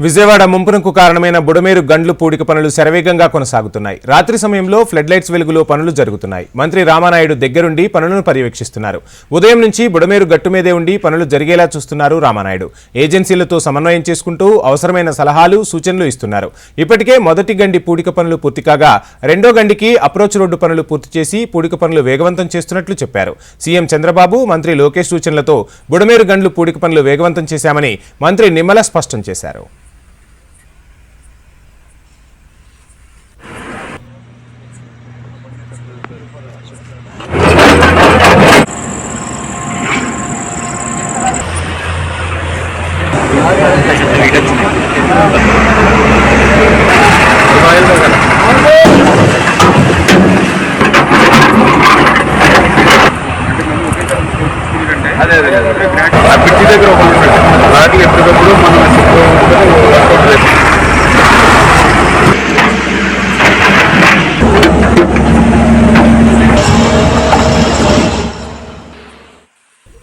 విజయవాడ ముంపునకు కారణమైన బుడమేరు గండ్లు పూడిక పనులు శరవేగంగా కొనసాగుతున్నాయి. రాత్రి సమయంలో ఫ్లడ్ లైట్స్ వెలుగులో పనులు జరుగుతున్నాయి. మంత్రి రామానాయుడు దగ్గరుండి పనులను పర్యవేక్షిస్తున్నారు. ఉదయం నుంచి బుడమేరు గట్టు మీదే ఉండి పనులు జరిగేలా చూస్తున్నారు రామానాయుడు. ఏజెన్సీలతో సమన్వయం చేసుకుంటూ అవసరమైన సలహాలు సూచనలు ఇస్తున్నారు. ఇప్పటికే మొదటి గండి పూడిక పనులు పూర్తి కాగా రెండో గండికి అప్రోచ్ రోడ్డు పనులు పూర్తి చేసి పూడిక పనులు వేగవంతం చేస్తున్నట్లు చెప్పారు. సీఎం చంద్రబాబు మంత్రి లోకేష్ సూచనలతో బుడమేరు గండ్లు పూడిక పనులు వేగవంతం చేశామని మంత్రి నిమ్మల స్పష్టం చేశారు. त्याच्यातून विकत అదే అదే అప్పటి దగ్గర ఒక నాటికి ఎప్పటికప్పుడు మనం